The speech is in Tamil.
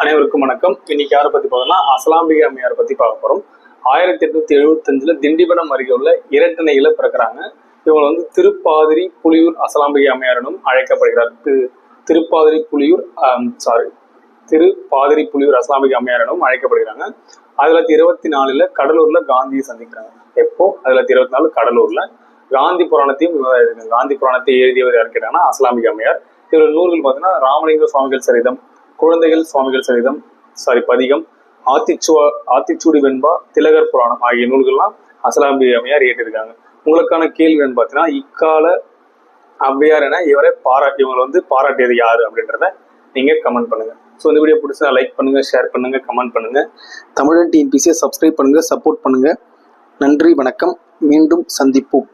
அனைவருக்கும் வணக்கம். இன்னைக்கு யாரை பத்தி பார்த்தோம்னா அசலாம்பிகை அம்மையார் பத்தி பார்க்க போறோம். ஆயிரத்தி எட்நூத்தி எழுபத்தஞ்சுல திண்டிவனம் அருகே உள்ள இரட்டணையில பிறக்கிறாங்க. இவங்க வந்து திருப்பாதிரி புலியூர் அசலாம்பிகை அம்மையாரனும் அழைக்கப்படுகிறார். திரு திருப்பாதிரி புலியூர் சாரி திருப்பாதிரி புலியூர் அசலாம்பிகை அம்மையாரனும் அழைக்கப்படுகிறாங்க. ஆயிரத்தி தொள்ளாயிரத்தி இருபத்தி நாலுல கடலூர்ல காந்தியை சந்திக்கிறாங்க. எப்போ? ஆயிரத்தி தொள்ளாயிரத்தி இருபத்தி நாலு கடலூர்ல. காந்தி புராணத்தையும் காந்தி புராணத்தை எழுதியவர் யார் கேட்டாங்கன்னா அஸ்லாமிக அம்மையார். இவர் நூல்கள் பார்த்தீங்கன்னா ராமலிங்க சுவாமிகள் சரிதம் குழந்தைகள் சுவாமிகள் சரிதம் சாரி பதிகம் ஆத்திச்சுவா ஆத்திச்சூடி வெண்பா திலகர் புராணம் ஆகிய நூல்கள்லாம் அசலாம்பி அம்மையார் இயற்றிருக்காங்க. உங்களுக்கான கேள்வி என்னன்னு பார்த்தீங்கன்னா இக்கால அவ்வையார் என இவரை பாரா இவங்களை வந்து பாராட்டியது யாரு அப்படின்றத நீங்க கமெண்ட் பண்ணுங்க. ஸோ இந்த வீடியோ பிடிச்சா லைக் பண்ணுங்க ஷேர் பண்ணுங்க கமெண்ட் பண்ணுங்க. தமிழன் டிஎன்பிசியை சப்ஸ்கிரைப் பண்ணுங்க சப்போர்ட் பண்ணுங்க. நன்றி வணக்கம். மீண்டும் சந்திப்போம்.